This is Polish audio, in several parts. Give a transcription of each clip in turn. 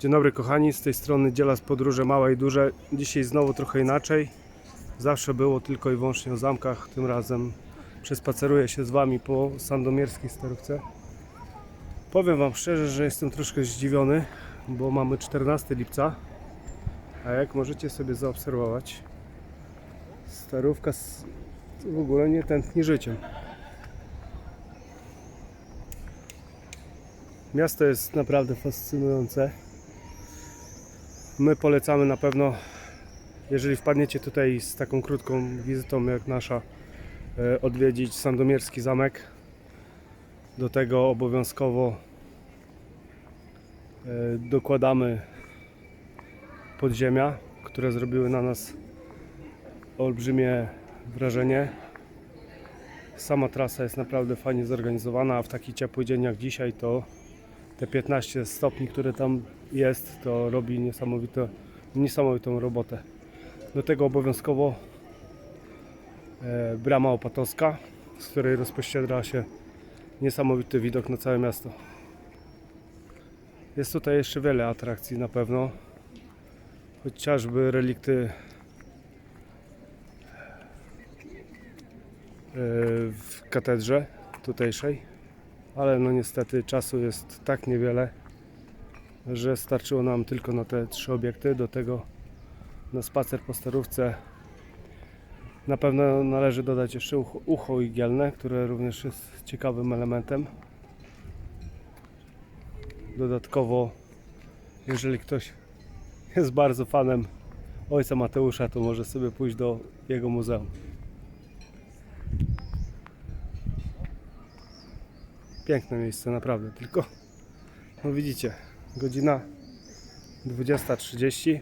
Dzień dobry kochani, z tej strony Dzielas Podróże Małe i Duże. Dzisiaj znowu trochę inaczej. Zawsze było tylko i wyłącznie o zamkach, tym razem przespaceruję się z Wami po sandomierskiej starówce. Powiem Wam szczerze, że jestem troszkę zdziwiony, bo mamy 14 lipca, a jak możecie sobie zaobserwować, starówka w ogóle nie tętni życiem. Miasto jest naprawdę fascynujące. My polecamy na pewno, jeżeli wpadniecie tutaj z taką krótką wizytą jak nasza, e, odwiedzić Sandomierski Zamek. Do tego obowiązkowo e, dokładamy podziemia, które zrobiły na nas olbrzymie wrażenie. Sama trasa jest naprawdę fajnie zorganizowana, a w taki ciepły dzień jak dzisiaj to te 15 stopni, które tam jest, to robi niesamowite, niesamowitą robotę. Do tego obowiązkowo e, brama opatowska, z której rozpościera się niesamowity widok na całe miasto. Jest tutaj jeszcze wiele atrakcji na pewno, chociażby relikty e, w katedrze tutejszej ale no niestety czasu jest tak niewiele, że starczyło nam tylko na te trzy obiekty. Do tego na spacer po starówce na pewno należy dodać jeszcze ucho, ucho igielne, które również jest ciekawym elementem. Dodatkowo, jeżeli ktoś jest bardzo fanem ojca Mateusza, to może sobie pójść do jego muzeum. Piękne miejsce, naprawdę. Tylko, no widzicie, godzina 20.30,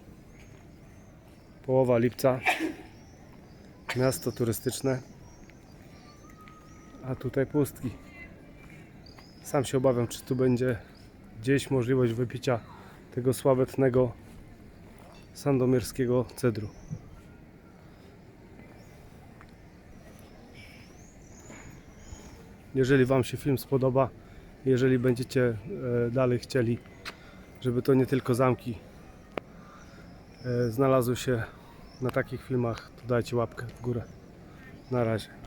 połowa lipca, miasto turystyczne, a tutaj pustki. Sam się obawiam, czy tu będzie gdzieś możliwość wypicia tego sławetnego sandomierskiego cedru. Jeżeli Wam się film spodoba, jeżeli będziecie e, dalej chcieli, żeby to nie tylko zamki e, znalazły się na takich filmach, to dajcie łapkę w górę. Na razie.